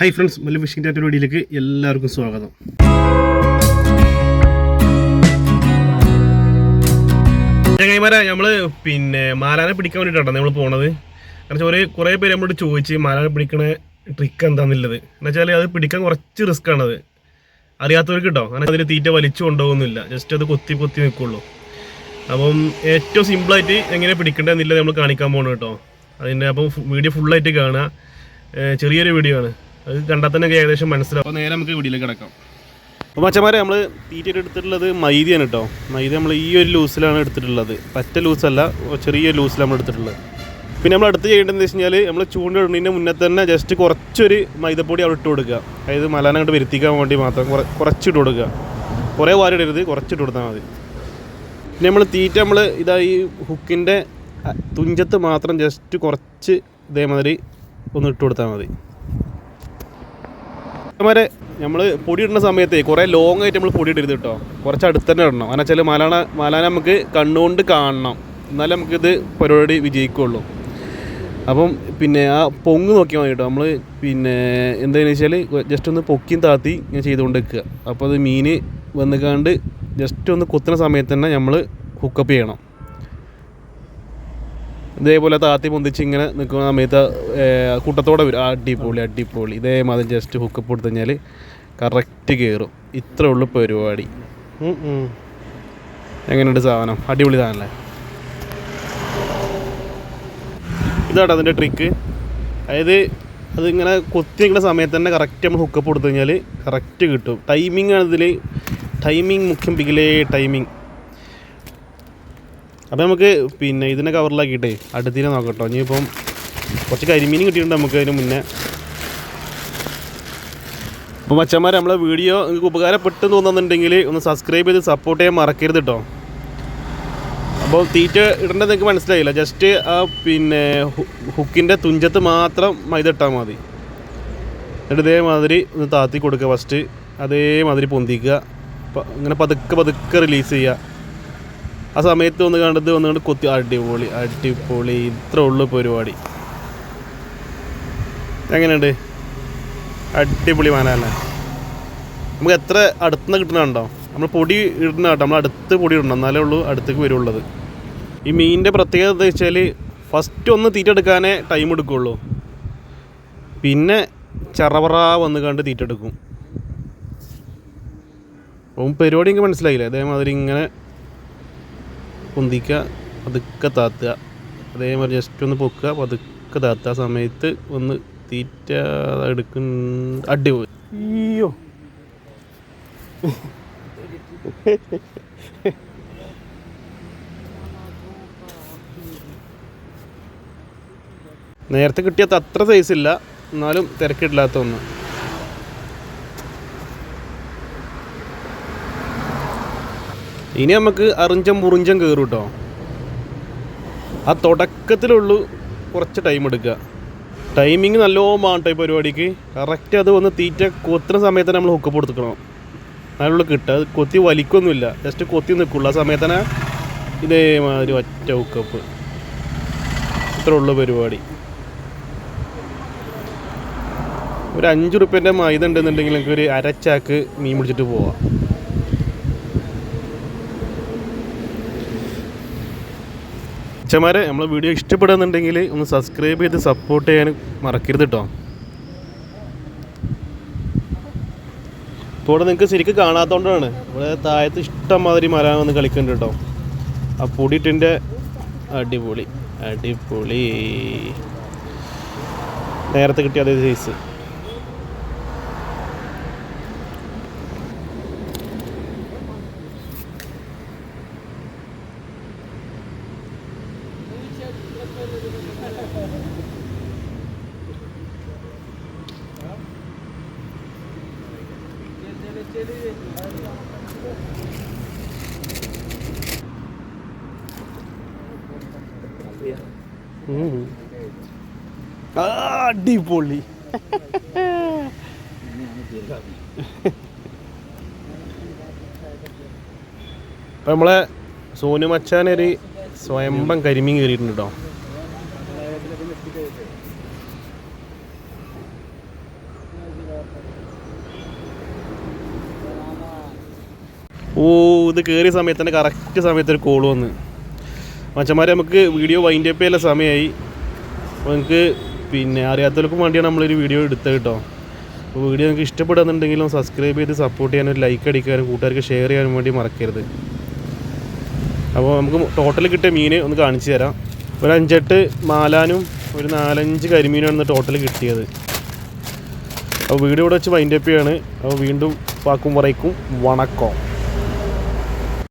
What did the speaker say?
Hi friends Mallu fishing Tata വീഡിയോയിലേക്ക് എല്ലാവർക്കും സ്വാഗതം. കൈമാര നമ്മൾ പിന്നെ മാലാനെ പിടിക്കാൻ വേണ്ടിയിട്ടാണ് നമ്മൾ പോണത്. കാരണം ഒരു കുറേ പേര് നമ്മളോട് ചോദിച്ച് മാലാനെ പിടിക്കണ ട്രിക്ക് എന്താണെന്നുള്ളത് എന്ന് വെച്ചാൽ അത് പിടിക്കാൻ കുറച്ച് റിസ്ക് ആണത്. അറിയാത്തവർക്ക് കേട്ടോ കാരണം അതിന് തീറ്റ വലിച്ചു കൊണ്ടുപോകുന്നില്ല. ജസ്റ്റ് അത് കൊത്തി കൊത്തി നിൽക്കുള്ളൂ അപ്പം ഏറ്റവും സിമ്പിളായിട്ട് എങ്ങനെ പിടിക്കേണ്ടതെന്നില്ല നമ്മൾ കാണിക്കാൻ പോകണം കേട്ടോ അതിന്റെ അപ്പം വീഡിയോ ഫുള്ളായിട്ട് കാണുക. ചെറിയൊരു വീഡിയോ ആണ്. അത് കണ്ടാൽ തന്നെ ഏകദേശം മനസ്സിലാവും. അപ്പോൾ നേരെ നമുക്ക് വീട്ടിലേക്ക് കിടക്കാം. അപ്പോൾ മച്ചന്മാരെ നമ്മൾ തീറ്റയായിട്ട് എടുത്തിട്ടുള്ളത് മൈദിയാണ് കേട്ടോ. മൈദ നമ്മൾ ഈ ഒരു ലൂസിലാണ് എടുത്തിട്ടുള്ളത്. പറ്റ ലൂസല്ല ചെറിയ ലൂസിലാണ് നമ്മൾ എടുത്തിട്ടുള്ളത്. പിന്നെ നമ്മൾ അടുത്ത് ചെയ്യേണ്ടതെന്ന് വെച്ച് കഴിഞ്ഞാൽ നമ്മൾ ചൂണ്ടിടുന്നതിന്റെ മുന്നേ തന്നെ ജസ്റ്റ് കുറച്ചൊരു മൈദപ്പൊടി അവിടെ ഇട്ട് കൊടുക്കുക. അതായത് മലാന കണ്ട് വരുത്തിക്കാൻ വേണ്ടി മാത്രം കുറച്ച് കുറച്ചിട്ട് കൊടുക്കുക. കുറേ വാരിടരുത് കുറച്ചിട്ട് കൊടുത്താൽ മതി. പിന്നെ നമ്മൾ തീറ്റ നമ്മൾ ഇതാ ഈ ഹുക്കിന്റെ തുഞ്ചത്ത് മാത്രം ജസ്റ്റ് കുറച്ച് ഇതേമാതിരി ഒന്ന് ഇട്ട് കൊടുത്താൽ മതി. വരെ നമ്മൾ പൊടി ഇടുന്ന സമയത്ത് കുറേ ലോങ് ആയിട്ട് നമ്മൾ പൊടി ഇടരുത് കേട്ടോ കുറച്ച് അടുത്ത് തന്നെ ഇടണം. കാരണം വെച്ചാൽ മലാന മലാന നമുക്ക് കണ്ണുകൊണ്ട് കാണണം. എന്നാലേ നമുക്കിത് പരിപാടി വിജയിക്കുള്ളൂ. അപ്പം പിന്നെ ആ പൊങ്ങ് നോക്കിയാൽ മതി കേട്ടോ നമ്മൾ പിന്നെ എന്താണെന്ന് വെച്ചാൽ ജസ്റ്റ് ഒന്ന് പൊക്കിയും താത്തി ഇങ്ങനെ ചെയ്തുകൊണ്ട് നിൽക്കുക അപ്പോൾ അത് മീൻ വന്നുകാണ്ട് ജസ്റ്റ് ഒന്ന് കുത്തുന്ന സമയത്ത് തന്നെ നമ്മൾ ഹുക്കപ്പ് ചെയ്യണം. ഇതേപോലെ താത്തി പൊന്തിച്ച് ഇങ്ങനെ നിൽക്കുന്ന സമയത്ത് കൂട്ടത്തോടെ വരും. അടിപൊളി അടിപൊളി. ഇതേമാതിരി ജസ്റ്റ് ഹുക്കപ്പ് കൊടുത്തു കഴിഞ്ഞാൽ കറക്റ്റ് കയറും ഇത്രേ ഉള്ളൂ പരിപാടി. എങ്ങനെയുണ്ട് സാധനം? അടിപൊളി സാധനമല്ലേ ഇതാണ് അതിന്റെ ട്രിക്ക് അതായത് അതിങ്ങനെ കൊത്തി നിൽക്കുന്ന സമയത്ത് തന്നെ കറക്റ്റ് നമ്മൾ ഹുക്കപ്പ് കൊടുത്തു കഴിഞ്ഞാൽ കറക്റ്റ് കിട്ടും. ടൈമിംഗ് ആണ് ഇതിൽ ടൈമിംഗ് മുഖ്യം പികിലേ ടൈമിംഗ് അപ്പോൾ നമുക്ക് പിന്നെ ഇതിനെ കവറിലാക്കിയിട്ടേ അടുത്തിനെ നോക്കട്ടോ. ഇനിയിപ്പം കുറച്ച് കരിമീൻ കിട്ടിയിട്ടുണ്ട് നമുക്ക് അതിന് മുന്നേ. അപ്പോൾ മച്ചന്മാർ നമ്മളെ വീഡിയോ നിങ്ങൾക്ക് ഉപകാരപ്പെട്ടു തോന്നുന്നുണ്ടെങ്കിൽ ഒന്ന് സബ്സ്ക്രൈബ് ചെയ്ത് സപ്പോർട്ട് ചെയ്യാൻ മറക്കരുത് കേട്ടോ അപ്പോൾ തീറ്റ ഇടേണ്ടത് നിങ്ങൾക്ക് മനസ്സിലായില്ല. ജസ്റ്റ് ആ പിന്നെ ഹുക്കിന്റെ തുഞ്ചത്ത് മാത്രം മൈദ ഇട്ടാൽ മതി. എന്നിട്ട് ഇതേമാതിരി ഒന്ന് താത്തി കൊടുക്കുക ഫസ്റ്റ് അതേമാതിരി പൊന്തിക്കുക. ഇങ്ങനെ പതുക്കെ പതുക്കെ റിലീസ് ചെയ്യുക. ആ സമയത്ത് ഒന്ന് കണ്ടത് ഒന്നുകൊണ്ട് കൊത്തി. അടിപൊളി അടിപൊളി. ഇത്ര ഉള്ളു പരിപാടി. എങ്ങനെയുണ്ട്? അടിപൊളി മാനല്ലേ നമുക്ക് എത്ര അടുത്തുനിന്ന് കിട്ടണുണ്ടോ നമ്മൾ പൊടി ഇടുന്ന കേട്ടോ. നമ്മൾ അടുത്ത് പൊടി ഇടണം. എന്നാലേ ഉള്ളൂ അടുത്തേക്ക് വരുള്ളത് ഈ മീനിന്റെ പ്രത്യേകത എന്താ വെച്ചാൽ ഫസ്റ്റ് ഒന്ന് തീറ്റ എടുക്കാനേ ടൈം എടുക്കുള്ളൂ. പിന്നെ ചറവറ വന്ന് കണ്ട് തീറ്റ എടുക്കും. അപ്പം പരിപാടി എനിക്ക് മനസ്സിലായില്ലേ? അതേമാതിരി ഇങ്ങനെ പൊന്തിക്കുക പതുക്കെ താത്തുക. അതേമാതിരി ജസ്റ്റ് ഒന്ന് പൊക്കുക പതുക്കെ താത്തുക. ആ സമയത്ത് ഒന്ന് തീറ്റ എടുക്കുന്ന അടിപൊളി. അയ്യോ. നേരത്തെ കിട്ടിയത് അത്ര സൈസ് ഇല്ല. എന്നാലും തിരക്കിടില്ലാത്ത ഒന്ന്. ഇനി നമുക്ക് അറിഞ്ചം മുറിഞ്ചം കയറും കേട്ടോ ആ തുടക്കത്തിലുള്ളൂ കുറച്ച് ടൈം എടുക്കുക. ടൈമിങ് നല്ലോണം ആകട്ടെ പരിപാടിക്ക്. കറക്റ്റ് അത് വന്ന് തീറ്റ കൊത്തുന്ന സമയത്ത് നമ്മൾ ഹുക്കപ്പ് കൊടുത്തുക്കണം. അതിനുള്ള കിട്ടുക. അത് കൊത്തി വലിക്കൊന്നുമില്ല. ജസ്റ്റ് കൊത്തി നിൽക്കുള്ളൂ. ആ സമയത്തന്നെ ഇതേമാതിരി ഒറ്റ ഹുക്കപ്പ് ഇത്ര ഉള്ള പരിപാടി. ഒരു അഞ്ച് റുപ്യന്റെ മൈദ ഉണ്ടെന്നുണ്ടെങ്കിൽ നിങ്ങൾക്ക് ഒരു അരച്ചാക്ക് മീൻ പിടിച്ചിട്ട് പോവാം. അച്ഛന്മാരെ നമ്മളെ വീഡിയോ ഇഷ്ടപ്പെടുന്നുണ്ടെങ്കിൽ ഒന്ന് സബ്സ്ക്രൈബ് ചെയ്ത് സപ്പോർട്ട് ചെയ്യാൻ മറക്കരുത് കേട്ടോ ഇപ്പോൾ നിങ്ങൾക്ക് ശരിക്കും കാണാത്തതുകൊണ്ടാണ് ഇവിടെ താഴത്ത് ഇഷ്ടം മാതിരി മരം വന്ന് കളിക്കുന്നുണ്ട് കേട്ടോ ആ പൊടിയിട്ടിന്റെ അടിപൊളി അടിപൊളി. നേരത്തെ കിട്ടിയ അതേ സൈസ് അടിപൊളി അപ്പം നമ്മളെ സോനു മച്ചാനൊരു സ്വയംഭം കരിമീൻ കയറിയിട്ടുണ്ട് കേട്ടോ ഓ ഇത് കയറിയ സമയത്ത് തന്നെ കറക്റ്റ് സമയത്ത് ഒരു കോൾ വന്ന്. മച്ചന്മാരെ നമുക്ക് വീഡിയോ വൈൻഡ് അപ്പ് സമയമായി അപ്പോൾ നിങ്ങൾക്ക് പിന്നെ അറിയാത്തവർക്കും വേണ്ടിയാണ് നമ്മളൊരു വീഡിയോ എടുത്തത് കേട്ടോ അപ്പോൾ വീഡിയോ നിങ്ങൾക്ക് ഇഷ്ടപ്പെടുന്നുണ്ടെങ്കിലും സബ്സ്ക്രൈബ് ചെയ്ത് സപ്പോർട്ട് ചെയ്യാനും ലൈക്ക് അടിക്കാനും കൂട്ടുകാർക്ക് ഷെയർ ചെയ്യാനും വേണ്ടി മറക്കരുത്. അപ്പോൾ നമുക്ക് ടോട്ടൽ കിട്ടിയ മീൻ ഒന്ന് കാണിച്ചു തരാം. ഒരു അഞ്ചെട്ട് മാലാനും ഒരു നാലഞ്ച് കരിമീനാണ് ടോട്ടൽ കിട്ടിയത്. അപ്പോൾ വീഡിയോ ഇവിടെ വെച്ച് വൈൻഡ് അപ്പ് ചെയ്യാണ്. അപ്പോൾ വീണ്ടും പാക്കും പറയ്ക്കും. വണക്കം.